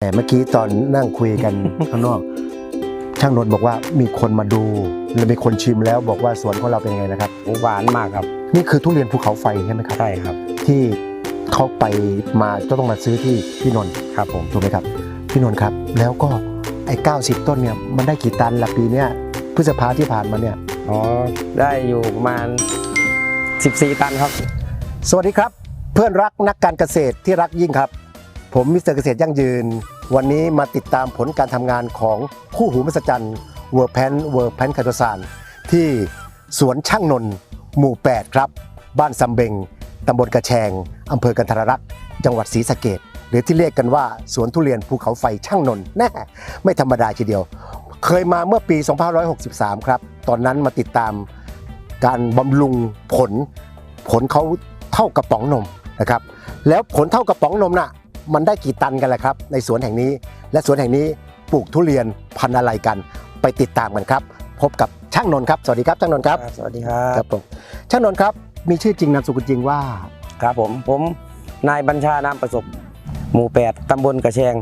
แต่เมื่อกี้ตอนนั่งคุยกันข้างนอก ช่างนนท์บอกว่ามีคนมาดูและมีคนชิมแล้วบอกว่าสวนของเราเป็นยังไงนะครับ หวานมากครับ นี่คือทุเรียนภูเขาไฟใช่ไหมครับใช่ครับ ที่เขาไปมาก็ต้องมาซื้อที่พี่นนท์ครับผมถูกไหมครับ พี่นนท์ครับ แล้วก็ไอ้90 ต้นเนี่ยมันได้กี่ตันละปีเนี้ยพฤษภาที่ผ่านมาเนี่ยอ๋อได้อยู่ประมาณ 14 ตันครับ สวัสดีครับ เพื่อนรักนักการเกษตรที่รักยิ่งครับ ผมมิสเตอร์เกษตรยั่งยืน วันนี้มาติดตามผลการทำงานของคู่หูมหัศจรรย์เวอร์แพนเวอร์แพนคาโตซานที่สวนช่างนนท์หมู่ 8 ครับ บ้านซำเบงตำบลกระแชงอำเภอกันทรรักษ์จังหวัดศรีสะเกดหรือที่เรียกกันว่าสวนทุเรียนภูเขาไฟช่างนนท์แน่ไม่ธรรมดาทีเดียว เคยมาเมื่อปี 2563 ครับ ตอนนั้นมาติดตามการบำรุงผล ผลเขาเท่ากระป๋องนมนะครับ แล้วผลเท่ากระป๋องนมน่ะ มันได้กี่ตันกันล่ะครับ ในสวนแห่งนี้ และสวนแห่งนี้ปลูกทุเรียนพันธุ์อะไรกัน ไปติดตามกันครับ พบกับช่างนนท์ครับ สวัสดีครับช่างนนท์ครับ สวัสดีครับครับผมช่างนนท์ครับ มีชื่อจริงนามสกุลจริงว่า ครับผม ผมนายบัญชานามประสบ หมู่ 8 ตำบลกระแชง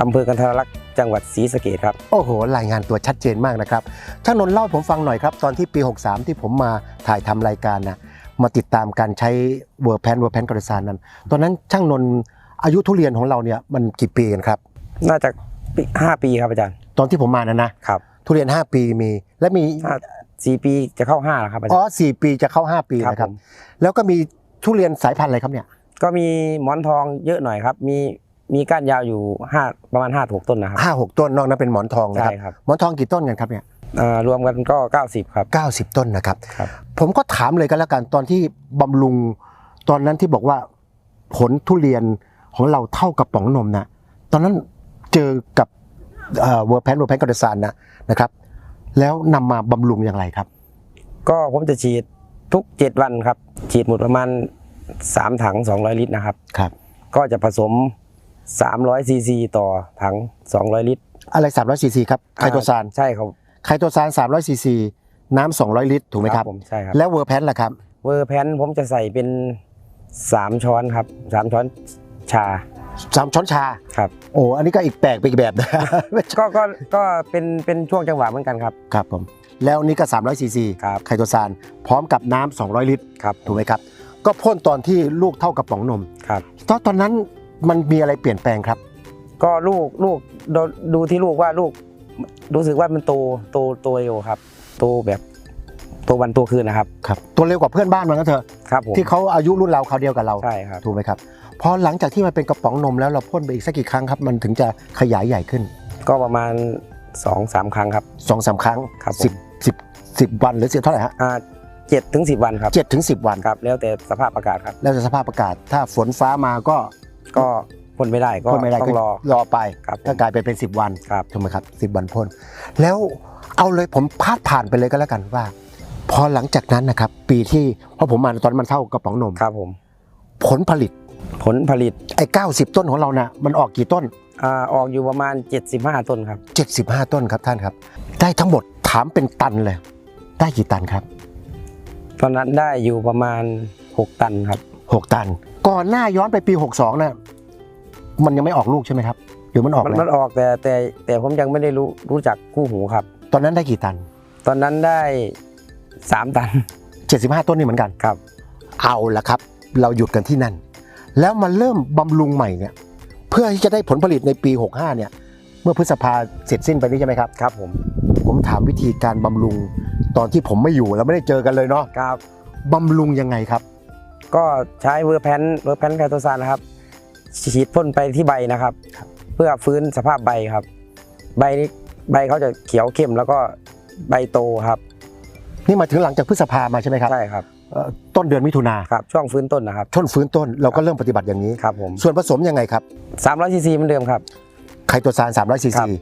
อำเภอกันทรลักษณ์จังหวัดศรีสะเกดครับ โอ้โห รายงานตัวชัดเจนมากนะครับช่างนนท์เล่าให้ผมฟังหน่อยครับ ตอนที่ปี 63 ที่ผมมาถ่ายทำรายการนะมาติดตามการใช้เวอร์แพนเวอร์แพนกระสานนั้น ตอนนั้นช่างนนท์ อายุทุเรียนของเราเนี่ยมันกี่ปีกันครับ น่าจะปีห้าปีครับอาจารย์ ตอนที่ผมมานะนะครับ ทุเรียน 5 ปีมี และมีห้าสี่ปีจะเข้าห้าแล้วครับอาจาอ๋อรย์ สี่ปีจะเข้า 5 ปีครับนะครับผม แล้วก็มีทุเรียนสายพันธุ์อะไรครับเนี่ยก็มีหมอนทองเยอะหน่อยครับ มีมีก้านยาวอยู่ห้าประมาณห้าถูกต้นนะครับห้าหกต้นนอกนั้นเป็นหมอนทองนะครับใช่ครับหมอนทองกี่ต้นกันครับเนี่ยอ่ารวมกันก็90ครับ เก้าสิบต้นนะครับ ครับ ผมก็ถามเลยกันแล้วกันตอนที่บำรุง ตอนนั้นที่บอกว่าผลทุเรียน ของเราเท่ากับป๋องนมนะตอนนั้นเจอกับเวอร์แพนเวอร์แพนกระสานนะนะครับ แล้วนำมาบำรุงอย่างไรครับ ก็ผมจะฉีดทุก7วันครับ ฉีดหมดประมาณ3ถัง200ลิตรนะครับครับ ก็จะผสม300ซีซีต่อถัง200ลิตร อะไร300ซีซีครับไคโตซานใช่ครับไคโตซาน300ซีซีน้ำ200ลิตรถูกไหมครับผมใช่ครับแล้วเวอร์แพนล่ะครับเวอร์แพนผมจะใส่เป็น3ช้อนครับ3ช้อน ชาสามช้อนชาครับโอ้อันนี้ก็อีกแปลกไปอีกแบบนะก็ก็ก็เป็นเป็นช่วงจังหวะเหมือนกันครับครับผมแล้วนี่ก็300ซีซีครับไคโตซานพร้อมกับน้ำ200 ลิตรครับถูกไหมครับ ก็พ่นตอนที่ลูกเท่ากับป๋องนมครับตอนตอนนั้นมันมีอะไรเปลี่ยนแปลงครับ ก็ลูกลูกดูดูที่ลูกว่าลูกรู้สึกว่ามันโตโตโตเร็วครับ โตแบบโตวันโตคืนนะครับครับตัวเร็วกว่าเพื่อนบ้านมันก็เถอะครับผมที่เขาอายุรุ่นเราเขาวเดียวกับเราใช่ครับถูกไหมครับ พอหลังจากที่มันเป็นกระป๋องนมแล้วเราพ่นไปอีกสักกี่ครั้งครับ มันถึงจะขยายใหญ่ขึ้นก็ประมาณ2อสามครั้งครับ 2อสาครั้งครับผม สิบสิบสิบวันหรือสิบเท่าไหร่ฮะอ่าเจ็ดถึงสิบวันครับเจ็ดถึงสิบวันครับแล้วแต่สภาพอากาศครับ แล้วแต่สภาพอากาศ ถ้าฝนฟ้ามาก็ก็พ่นไม่ได้ก็พ่นไม่ได้ต้อก็งรอรอไปครับผมก็กลายเป็นเป็นสิบวัน ครับ ถูกไหมครับสิบวันพ่นแล้วเอาเลยผมพาดผ่านไปเลยก็แล้วกันว่า พอหลังจากนั้นนะครับ ปีที่เพราะผมมาตอนนนมันเท่ากระป๋องนม ครับผมผลผลิต ผลผลิตไอ้เก้าสิบต้นของเรานะ่ะมันออกกี่ต้นอ่าออกอยู่ประมาณ 75 ต้นครับ 75 ต้นครับท่านครับ ได้ทั้งหมดถามเป็นตันเลย ได้กี่ตันครับ ตอนนั้นได้อยู่ประมาณ 6 ตันครับ 6 ตัน ก่อนหน้าย้อนไปปี 62น่ะมันยังไม่ออกลูกใช่ไหมครับหรือมันออกมันแล้วมันออกแต่แต่แต่ผมยังไม่ได้รู้รู้จักคู่หูครับ ตอนนั้นได้กี่ตัน ตอนนั้นได้ 3 ตัน 75 ต้นนี่เหมือนกันครับ เอาละครับ เราหยุดกันที่นั่น แล้วมันเริ่มบำรุงใหม่เนี่ยเพื่อที่จะได้ผลผลิตในปี 65 เนี่ย เมื่อพฤษภาเสร็จสิ้นไปนี้ใช่ไหมครับครับ ผมผมถามวิธีการบำรุงตอนที่ผมไม่อยู่แล้วไม่ได้เจอกันเลยเนาะครับบำรุงยังไงครับ ก็ใช้เวอร์แพนเวอร์แพนไคโตซานนะครับฉีดพ่นไปที่ใบนะครับ เพื่อฟื้นสภาพใบครับ ใบนี้ใบเขาจะเขียวเข้มแล้วก็ใบโตครับ นี่มาถึงหลังจากพฤษภามาใช่ไหมครับใช่ครับเอ่อ ต้นเดือนมิถุนาครับช่วงฟื้นต้นนะครับช่นฟื้นต้นเราก็เริ่มปฏิบัติอย่างนี้ครับผมส่วนผสมยังไงครับ300ซีซีเหมือนเดิมครับไคโตซาน300ซีครัซีบ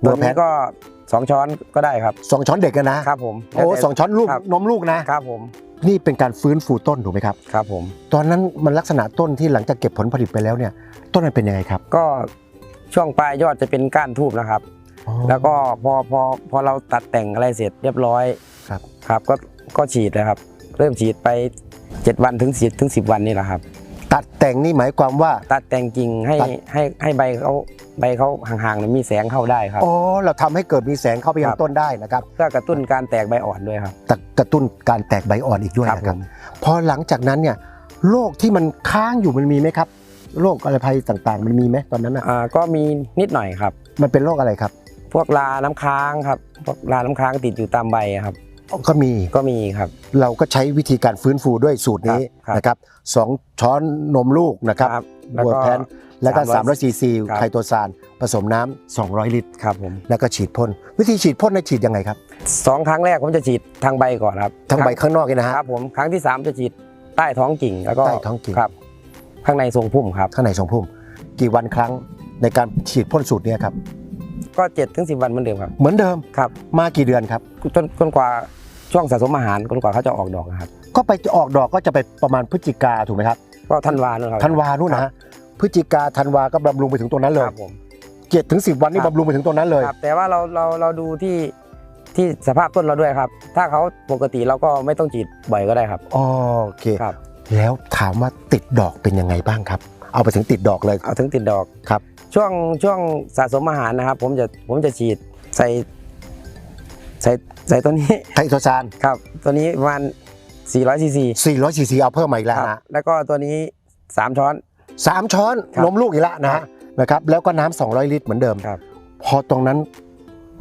เบตัอวร์แพนี้นก็2ช้อนก็ได้ครับสองช้อนเด็กกันนะครับผมโอ้สองช้อนลูกครับนมลูกนะครับผมนี่เป็นการฟื้นฟูต้นถูกไหมครับครับผมตอนนั้นมันลักษณะต้นที่หลังจากเก็บผลผลิตไปแล้วเนี่ย ต้นมันเป็นยังไงครับ ก็ช่วงปลายยอดจะเป็นก้านทูบนะครับอ๋อแล้วก็พอพอพอเราตัดแต่งอะไรเสร็จเรียบร้อยครับครับก็ก็ฉีดเลยครับ เริ่มฉีดไป 7 วันถึง10ถึง10 วันนี่แหละครับ ตัดแต่งนี่หมายความว่า ตัดแต่งกิ่งให้ตัด ให้ให้ใบเขาใบเขาห่างๆเนี่ยมีแสงเข้าได้ครับ อ๋อเราทำให้เกิดมีแสงเข้าไปยัคงรับ ต้นได้นะครับเพื่อกระตุ้นการแตกใบอ่อนด้วยครับ แต่กระตุ้นการแตกใบอ่อนอีกด้วยครับนะผครับม พอหลังจากนั้นเนี่ยโรคที่มันค้างอยู่มันมีไหมครับโรคอะไรภัยต่างๆ มันมีไหมตอนนั้นอะอ่าก็มีนิดหน่อยครับ มันเป็นโรคอะไรครับ พวกลาน้ำค้างครับ พวกลาน้ำค้างติดอยู่ตามใบอะครับ ก็มีก็มีครับ เราก็ใช้วิธีการฟื้นฟูด้วยสูตรนี้ครับนะครับสองช้อนนมลูกนะครับแล้วบัวก็แพนแล้วก็300 300ซีซีครับ ไคโตซานผสมน้ำ200 ลิตร ครับผมแล้วก็ฉีดพ่นวิธีฉีดพ่นในยฉีดยังไงครับสองครั้งแรกผมจะฉีดทางใบก่อนครับทั้งใบข้างนอกเลยนะฮะครับผมครั้งที่สามจะฉีดใต้ท้องกิ่งแล้วก็ใต้ท้องกิ่ง ครับ ข้างในทรงพุ่มครับ ข้างในทรงพุ่มกี่วันครั้งในการฉีดพ่นสูตรเนี้ครับก็เจ็ดถึงสิบวันเหมือนเดิมครับเหมือนเดิมครับมากี่เดือนครับจนจนกว่า ช่วงสะสมอาหารจนกว่าเขาจะออกดอกนะครับ ก็ไปออกดอกก็จะไปประมาณพฤศจิกาถูกไหมครับก็ธันวาเนอะครับธันวานู่นนะฮะพฤศจิกาธันวาก็บำรุงไปถึงตรงนั้นเลคยรับผมเจ็ดถึงสิบวันนี่ครับบำรุงไปถึงตรงนั้นเลยครับแต่ว่าเราเราเราดูที่ที่สภาพต้นเราด้วยครับ ถ้าเขาปกติเราก็ไม่ต้องฉีดบ่อยก็ได้ครับอ๋อโอเคครับ แล้วถามว่าติดดอกเป็นยังไงบ้างครับ เอาไปถึงติดดอกเลยเอาถึงติดดอกครับ ช่วงช่วงสะสมอาหารนะครับ ผมจะผมจะฉีดใส่ ใส่ใส่ตัวนี้ไคโตซานครับ ตัวนี้ประมาณ400ซีซี400ซีซีเอาเพิ่มมาอีกแล้วครับนะแล้วก็ตัวนี้ 3 ช้อนสามช้อนครับนมลูกอีกแล้วนะครัฮะบนะครับแล้วก็น้ำ200 ลิตรเหมือนเดิมครับพอตรงนั้น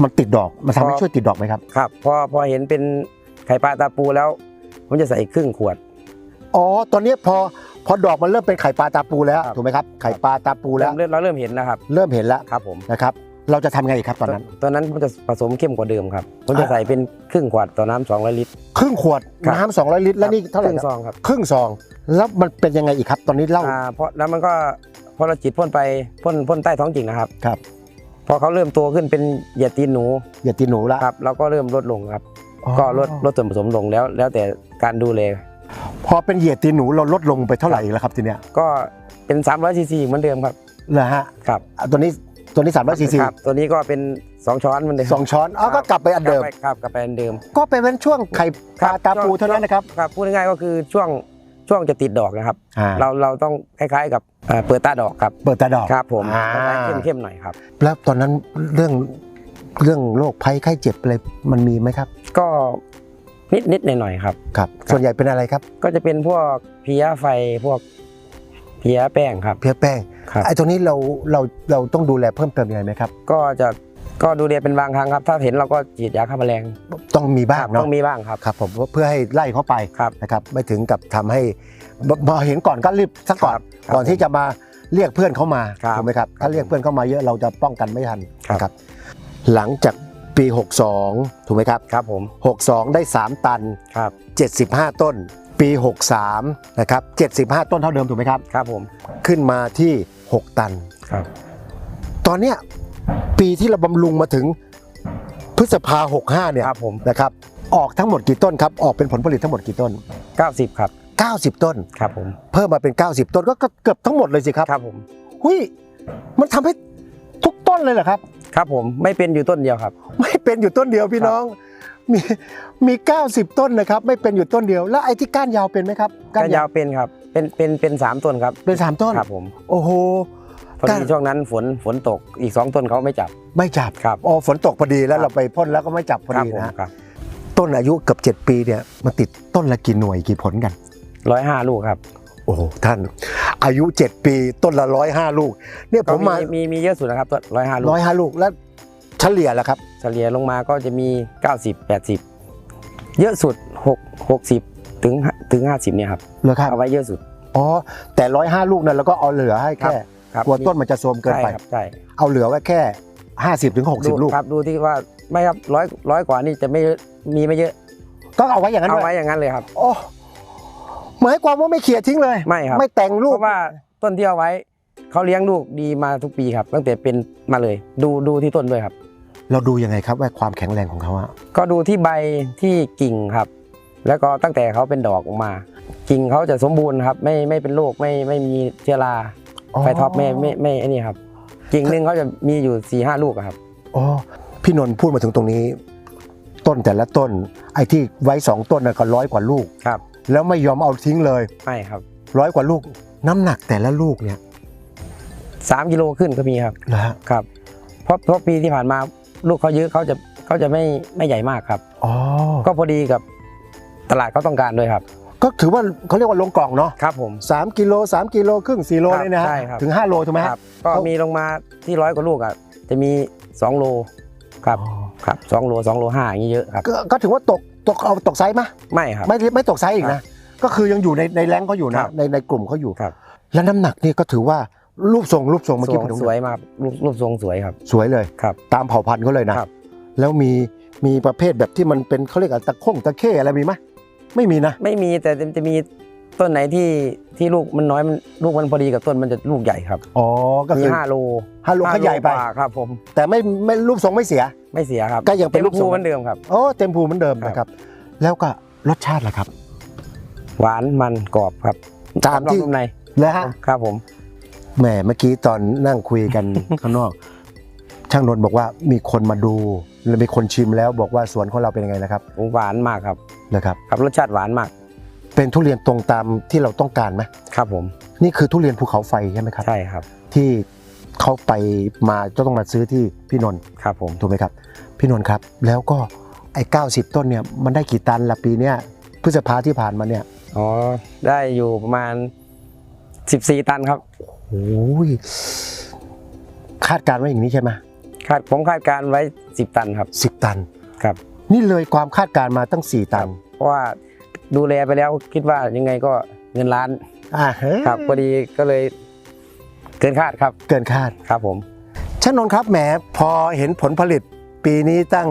มันติดดอกมันทำให้พอช่วยติดดอกไหมครับครับพอพอเห็นเป็นไข่ปลาตาปูแล้ว ผมจะใส่ครึ่งขวดอ๋อตอนนี้พอพอดอกมันเริ่มเป็นไข่ปลาตาปูแล้วครับถูกไหมครับไข่ปลาตาปูแล้วเริ่มเราเริ่มเห็นนะครับ เริ่มเห็นแล้วครับผมนะครับ เราจะทำไงอีกครับตอนนั้น ตอนนั้นผมจะผสมเข้มกว่าเดิมครับผมจะใส่เป็นครึ่งขวดต่อน้ำ200ลิตร ครึ่งขวดครับ น้ำ200ลิตรแล้วนี่เท่าไหร่ครึ่งคซรับองครับครึ่งซอง แล้วมันเป็นยังไงอีกครับตอนนี้เล่า อ่าเพราะแล้วมันก็พอเราฉีดพ่นไปพ่นพ่นใต้ท้องกิ่งนะครับครับ พอเขาเริ่มโตขึ้นเป็นเหยียดตีนหนูอย่าตีหนูละครับเราก็เริ่มลดลงครับอ๋อก็ลดลดส่วนผสมลงแล้ว แล้วแต่การดูแลพอเป็นเหยียดตีหนูเราลดลงไปเท่าไหร่แล้วครับทีเนี้ยก็เป็น300ซีซีเหมือนเดิมครับเหรอฮะครับ อะตัวนี้ ตัวนี้300ซีซีครับตัวนี้ก็เป็น 2 ช้อนเหมือนเดิมสองช้อนอ๋อครัก็บกลับไปอันเดิมกลับไปครับกลับไปอันเดิม ก็ไปเป็นช่วงไข่ปลาตาปูเท่านั้นนะครับครับพูดง่ายๆก็คือช่วงช่วงจะติดดอกนะครับ อ่า เราเราต้องคล้ายๆกับเอ่อเปิดตาดอกครับเปิดตาดอก ครับผมอ่าเข้มเข้มๆหน่อยครับ แล้วตอนนั้นเรื่องเรื่องโรคภัยไข้เจ็บอะไรมันมีไหมครับก็นิดนิดหน่อยหน่อยๆครับ ครับ ส่วนใหญ่เป็นอะไรครับ ก็จะเป็นพวกเพลียไฟพวก เพลียแป้งครับ เพี้ยแป้งครับ ไอ้ตรงนี้เราเราเราต้องดูแลเพิ่มเติมยังไงไหมครับก็จะก็ดูเดียเป็นบางครั้งครับ ถ้าเห็นเราก็ฉีดยาฆ่าแมลงต้องมีบ้างครับเนาะต้องมีบ้างครับ ครับผมเพื่อให้ไล่เขาไปครับนะครับไม่ถึงกับทำให้พอเห็นก่อนก็รีบสักก่อนครับก่อนที่จะมาเรียกเพื่อนเข้ามาครับถูกไหมครับถ้าเรียกเพื่อนเข้ามาเยอะเราจะป้องกันไม่ทันครับ นะครับหลังจากปี 62 ถูกไหมครับ ครับผม62 ได้ 3 ตัน ครับ75 ต้น ปี 63 นะครับ 75 ต้นเท่าเดิมถูกไหมครับ ครับผมขึ้นมาที่ 6 ตัน ครับ ตอนเนี้ยปีที่เราบำรุงมาถึงพฤษภา 65 เนี่ยครับผม นะครับออกทั้งหมดกี่ต้นครับ ออกเป็นผลผลิตทั้งหมดกี่ต้น 90 ครับ 90 ต้น ครับผม เพิ่มมาเป็น 90 ต้นก็ก็เกือบทั้งหมดเลยสิครับครับผม หุยมันทำให้ ทุกต้นเลยเหรอครับ ครับผมไม่เป็นอยู่ต้นเดียวครับ ไม่เป็นอยู่ต้นเดียวพี่น้องมีมี 90 ต้นนะครับ ไม่เป็นอยู่ต้นเดียว แล้วไอ้ที่ก้านยาวเป็นไหมครับก้านยาวเป็นครับ เป็นเป็นเป็นสามต้นครับ เป็นสามต้นครับผมโอ้โหพอก้านดีช่วงนั้นฝนฝนตกอีกสองต้นเขาไม่จับไม่จับครับอ๋อฝนตกพอดีแล้วครับเราไปพ่นแล้วก็ไม่จับพอครับดีผมนะฮะครับต้นอายุเกือบ7ปีเนี่ยมันติดต้นละกี่หน่วยกี่ผลกันร้อยห้าลูกครับโอ้โหท่านอายุ 7 ปีต้นละร้อยห้าลูก เนี่ยผมมามีมีเยอะสุดนะครับต้นร้อยห้าลูกร้อยห้าลูกแล้วเฉลี่ยแล้วครับ เฉลี่ยลงมาก็จะมี 90 80 เยอะสุด6 60ถึงถึง 50เนี่ยครับเหรอครับ เอาไว้เยอะสุด อ๋อ แต่ร้อยห้าลูกนั้นเราก็เอาเหลือให้แค่ครับกลัวต้นมันจะโทรมเกินไป ใช่ครับใช่เอาเหลือไว้แค่50ถึง60ลูก ครับดูที่ว่าไม่ครับร้อยร้อยกว่านี่จะไม่มีไม่เยอะก็เอาไว้อย่างนั้นเอาเลยไว้อย่างนั้นเลยครับ โอ้ หมายความว่าไม่เขี่ยทิ้งเลย ไม่ครับ ไม่แต่งลูเพกราะว่าต้นที่เอาไว้เขาเลี้ยงลูกดีมาทุกปีครับ ตั้งแต่เป็นมาเลย ดูดูที่ต้นด้วยครับ เราดูยังไงครับว่าความแข็งแรงของเขาอะก็ดูที่ใบที่กิ่งครับ แล้วก็ตั้งแต่เขาเป็นดอกออกมา กิ่งเขาจะสมบูรณ์ครับ ไม่ไม่เป็นโรคไม่ไม่มีเชื้อราไฟท็อปไม่ไม่ไม่ไอ้นี่ครับ กิ่งหนึ่งเขาจะมีอยู่สี่ห้าลูกอะครับอ๋อพี่นนท์พูดมาถึงตรงนี้ ต้นแต่ละต้น ไอ้ที่ไว้สองต้นน่ะก็ร้อยกว่าลูกครับ แล้วไม่ยอมเอาทิ้งเลยไม่ครับร้อยกว่าลูก น้ำหนักแต่ละลูกเนี่ยสามกิโลขึ้นก็มีครับนะฮะครับ เพราะเพราะปีที่ผ่านมาลูกเขาเยอะเขาจะเขาจะไม่ไม่ใหญ่มากครับ อ๋อก็พอดีกับตลาดเขาต้องการด้วยครับ ก็ถือว่าเขาเรียกว่าลงกล่องเนาะครับผม สามกิโลสามกิโลครึ่งสี่โลครับเลยนะฮะใช่ครับ ถึงห้าโลถูกไหมคฮะ รับ ก็เขามีลงมาที่ร้อยกว่าลูกอะจะมีสองโลครับอ๋อครับสองโลสองโลห้าอย่างนี้เยอะครับ ก็ก็ถือว่าตก ตกเอาตกไซส์ไหมไม่ครับ ไม่ไม่ตกไซส์อีกครันะบก็คือยังอยู่ในในแรงเขาอยู่คนะรับในในกลุ่มเขาอยู่ครับ แล้วน้ำหนักนี่ก็ถือว่ารูปทรงรูปทรงเมื่อทกี้รงผมดูสวยมากรูปรูปทรงสวยครับ สวยเลยครับ ตามเผ่าพันธุ์เขาเลยนะครับแล้วมีมีประเภทแบบที่มันเป็นเขาเรียกอะไรตะข้งตะเข้อะไรมีไหมไม่มีนะ ไม่มีแต่จะมีต้นไหนที่ที่ลูกมันน้อยมันลูกมันพอดีกับต้นมันจะลูกใหญ่ครับ อ๋อ ก็มีคือห้าโลห้าโลเขาใหญ่ไปกว่าครับผม แต่ไม่ไม่รูปทรงไม่เสีย ไม่เสียครับก็ยังเป็นต็มลูกทรงภูเหมือนเดิมครับโอ้เต็มภูเหมือนเดิมครับนะครับ แล้วก็รสชาติล่ะครับ หวานมันกรอบครับตามที่กรอบนอกนุ่มในแล้วฮะครับผมแหมเมื่อกี้ตอนนั่งคุยกันข้างนอก ช่างนนท์บอกว่ามีคนมาดูแล้วมีคนชิมแล้วบอกว่าสวนของเราเป็นยังไงนะครับหวานมากครับนะครับครับรสชาติหวานมาก เป็นทุเรียนตรงตามที่เราต้องการไหมครับผม นี่คือทุเรียนภูเขาไฟใช่ไหมครับใช่ครับ ที่ เขาไปมาจะต้องมาซื้อที่พี่นนท์ครับผมถูกไหมครับ พี่นนท์ครับ แล้วก็ไอ้90 ต้นเนี่ยมันได้กี่ตันละปีเนี้ยพฤษภาที่ผ่านมาเนี่ยอ๋อได้อยู่ประมาณ 14 ตันครับโอ้ยคาดการณ์ไว้อย่างนี้ใช่ไหมคาดผมคาดการไว้ 10 ตันครับสิบตันครับ นี่เลยความคาดการณ์มาตั้ง 4 ตัน เพราะว่าดูแลไปแล้วคิดว่ายังไงก็เงินล้านอ่าเฮ้ยครับพอดีก็เลย เกินคาดครับเกินคาดครับผมช่างนนท์ครับแหมพอเห็นผลผลิตปีนี้ตั้ง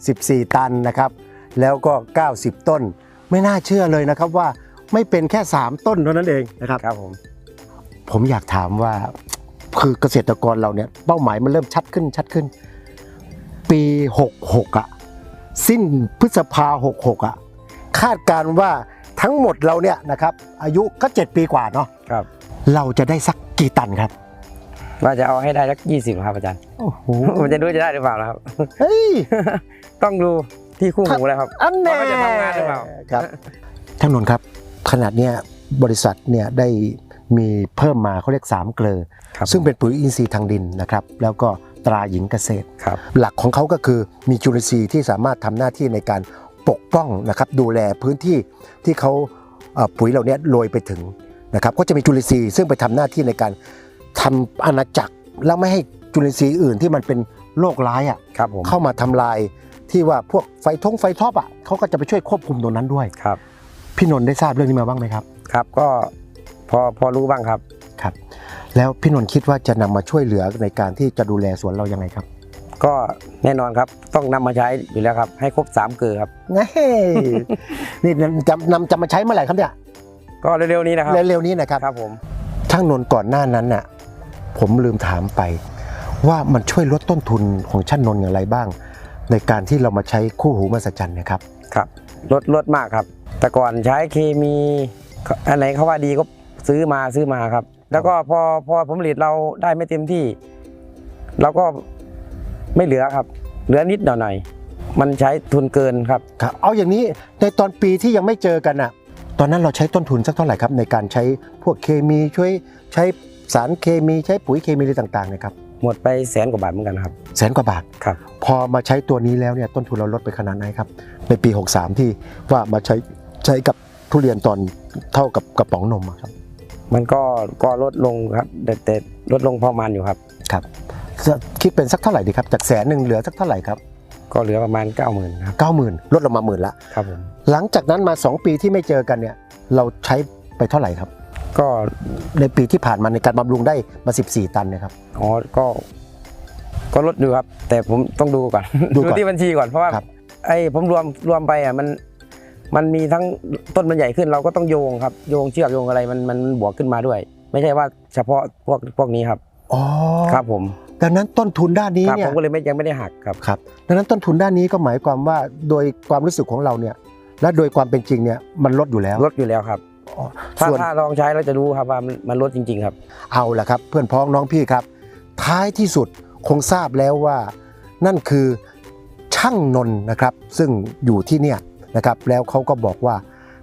14 ตันนะครับ แล้วก็ 90 ต้น ไม่น่าเชื่อเลยนะครับว่าไม่เป็นแค่ 3 ต้นเท่านั้นเองนะครับครับผมผมอยากถามว่าคือเกษตรกรเราเนี่ยเป้าหมายมันเริ่มชัดขึ้นชัดขึ้น ปี 66 อะ สิ้นพฤษภา 66 อะ คาดการณ์ว่าทั้งหมดเราเนี่ยนะครับอายุก็ 7 ปีกว่าเนาะครับ เราจะได้สัก กี่ตันครับ ว่าจะเอาให้ได้สักยี่สิบครับอาจารย์โอ้โหมันจะดูจะได้หรือเปล่านะครับเฮ้ยต้องดูที่คู่หูแล้วครับอันแน่ว่าเขาจะทำงานหรือเปล่าครับท่านนนท์ครับ ขนาดเนี้ยบริษัทเนี่ยได้มีเพิ่มมาเขาเรียก3เกลอครับซึ่งเป็นปุ๋ยอินทรีย์ทางดินนะครับ แล้วก็ตราหญิงเกษตรครับหลักของเขาก็คือมีจุลินทรีย์ที่สามารถทำหน้าที่ในการปกป้องนะครับดูแลพื้นที่ที่เขาเอ่อปุ๋ยเหล่านี้โรยไปถึง นะครับก็จะมีจุลินทรีย์ซึ่งไปทำหน้าที่ในการทำอาณาจักรแล้วไม่ให้จุลินทรีย์อื่นที่มันเป็นโรคร้ายอะครับผมเข้ามาทำลายที่ว่าพวกไฟทงไฟท็อปอะเขาก็จะไปช่วยควบคุมตรงนั้นด้วยครับ พี่นนท์ได้ทราบเรื่องนี้มาบ้างไหมครับ ครับก็พอพอรู้บ้างครับครับ แล้วพี่นนท์คิดว่าจะนำมาช่วยเหลือในการที่จะดูแลสวนเรายังไงครับ ก็แน่นอนครับต้องนำมาใช้อยู่แล้วครับ ให้ครบ3เกลือครับเฮ้ยนี่จะนำจะมาใช้เมื่อไหร่ครับเนี่ย ก็เร็วๆนี้นะครับเร็วๆนี้นะครับครับผมช่างนนท์ก่อนหน้านั้นน่ะผมลืมถามไป ว่ามันช่วยลดต้นทุนของช่างนนท์อย่างไรบ้าง ในการที่เรามาใช้คู่หูมหัศจรรย์เนะครับครับลดลดมากครับ แต่ก่อนใช้เคมีอันไหนเขาว่าดีก็ซื้อมาซื้อมาครับ แล้วก็พอพอผลผลิตเราได้ไม่เต็มที่ เราก็ไม่เหลือครับ เหลือนิดหน่อยๆมันใช้ทุนเกินครับครับ เอาอย่างนี้ในตอนปีที่ยังไม่เจอกันน่ะ ตอนนั้นเราใช้ต้นทุนสักเท่าไหร่ครับในการใช้พวกเคมีช่วยใช้สารเคมีใช้ปุ๋ยเคมีอะไรต่างๆเนะครับหมดไปแสนกว่าบาทเหมือนกันครับแสนกว่าบาทครับพอมาใช้ตัวนี้แล้วเนี่ยต้นทุนเราลดไปขนาดไหนครับในปี 63 ที่ว่ามาใช้ใช้กับทุเรียนตอนเท่ากับกระป๋องนมอะครับ มันก็ก็ลดลงครับแต่แต่ลดลงพอประมาณอยู่ครับครับคิดเป็นสักเท่าไหร่ดีครับจากแสนหนึ่งเหลือสักเท่าไหร่ครับก็เหลือประมาณ 9 0,000ครับเก้าหมื่นลดลงมาหมื่นละครับผม หลังจากนั้นมา 2 ปีที่ไม่เจอกันเนี่ย เราใช้ไปเท่าไหร่ครับ ก็ในปีที่ผ่านมาในการบำรุงได้มา 14 ตันเนะครับ อ๋อก็ ก็ลดอยู่ครับ แต่ผมต้องดูก่อน ดูก่อนที่บัญชีก่อนเพราะว่าครับ ไอ้ผมรวมรวมไปอะมันมันมีทั้งต้นมันใหญ่ขึ้นเราก็ต้องโยงครับโยงเชือกโยงอะไรมันมันบวกขึ้นมาด้วย ไม่ใช่ว่าเฉพาะพวกพวกนี้ครับ อ๋อครับผมดังนั้นต้นทุนด้านนี้ครับเนี่ผยมก็เลยไม่ยังไม่ได้หักครับ ครับดังนั้นต้นทุนด้านนี้ก็หมายความว่าโดยความรู้สึกของเราเนี่ย และโดยความเป็นจริงเนี่ยมันลดอยู่แล้วลดอยู่แล้วครับอ๋อถ้าส่วนถ้าลองใช้เราจะรู้ครับว่ามันมันลดจริง ๆ ครับ เอาละครับ เพื่อนพ้องน้องพี่ครับ ท้ายที่สุดคงทราบแล้วว่า นั่นคือช่างนนท์นะครับ ซึ่งอยู่ที่เนี่ยนะครับแล้วเขาก็บอกว่า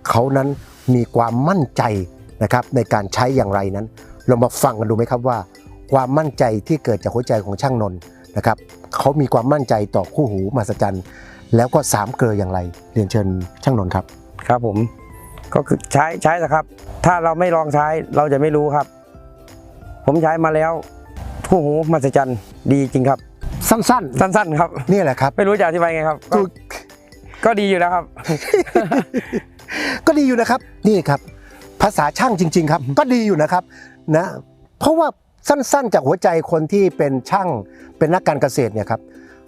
เขานั้นมีความมั่นใจนะครับในการใช้อย่างไรนั้น เรามาฟังกันดูไหมครับว่า ความมั่นใจที่เกิดจากหัวใจของช่างนนท์นะครับเขามีความมั่นใจต่อคู่หูมหัศจรรย์ แล้วก็สามเกลืออย่างไร เรียนเชิญช่างนนท์ครับ ครับผมก็คือใช้ใช้นะครับ ถ้าเราไม่ลองใช้เราจะไม่รู้ครับ ผมใช้มาแล้วคู่หูมหัศจรรย์ดีจริงครับ สั้นสั้นๆครับ ๆ นี่แหละครับ ไม่รู้จะอธิบายไงครับก็ถูก ก็ดีอยู่แล้วครับ ก็ดีอยู่นะครับ นี่ครับ ภาษาช่างจริง ๆ ครับ ก็ดีอยู่นะครับนะเพราะว่าสั้นๆ จากหัวใจคนที่เป็นช่างเป็นนักการเกษตรเนี่ยครับ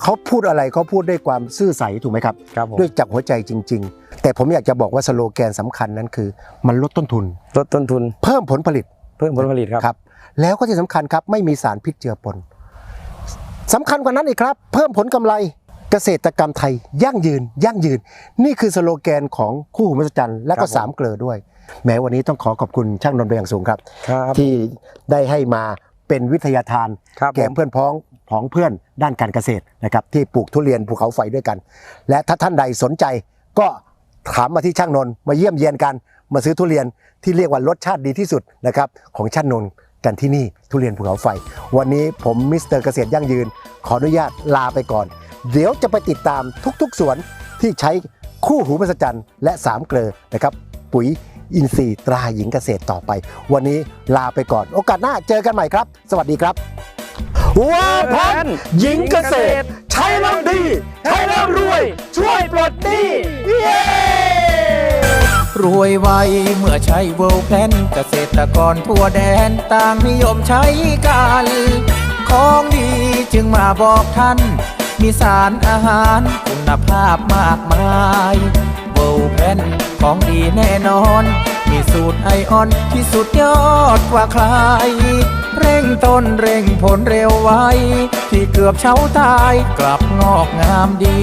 เขาพูดอะไรเขาพูดด้วยความซื่อใสถูกไหมครับครับผมด้วยจากหัวใจจริง ๆ แต่ผมอยากจะบอกว่าสโลแกนสำคัญนั้นคือ มันลดต้นทุน ลดต้นทุนเพิ่มผลผลิตเพิ่มผลผลิตครับ ครับ แล้วก็ที่สำคัญครับไม่มีสารพิษเจือปนสำคัญกว่านั้นอีกครับ เพิ่มผลกำไรเกษตรกรรมไทย ยั่งยืน ยั่งยืน นี่คือสโลแกนของคู่หูมหัศจรรย์และก็ครับผม สามเกลือด้วย แม้วันนี้ต้องขอขอบคุณช่างนนท์เป็นอย่างสูงครับ ครับที่ได้ให้มาเป็นวิทยาทาน ครับผแก่ม เพื่อนพ้อง ของเพื่อนด้านการเกษตรนะครับที่ปลูกทุเรียนภูเขาไฟด้วยกัน และถ้าท่านใดสนใจก็ถามมาที่ช่างนนท์มาเยี่ยมเยียนกัน มาซื้อทุเรียนที่เรียกว่ารสชาติดีที่สุดนะครับของช่างนนท์กันที่นี่ทุเรียนภูเขาไฟ วันนี้ผมมิสเตอร์เกษตรยั่งยืน ขออนุญาตลาไปก่อน เดี๋ยวจะไปติดตามทุกๆสวนที่ใช้คู่หูมหัศจรรย์และสามเกลอนะครับปุ๋ยอินทรีย์ตราหญิงเกษตรต่อไป วันนี้ลาไปก่อน โอกาสหน้าเจอกันใหม่ครับ สวัสดีครับ ว้าพันหญิงเกษตร ใช้แล้วดี ใช้แล้วรวย ช่วยปลดหนี้เย้รวยไวเมื่อใช้เวลแพนเกษตรกรทั่วแดนต่างนิยมใช้กัน ของดีจึงมาบอกท่าน มีสารอาหารคุณภาพมากมายเวลแพนของดีแน่นอน มีสูตรไอออนที่สุดยอดกว่าใคร เร่งต้นเร่งผลเร็วไว ที่เกือบเช้าตายกลับงอกงามดี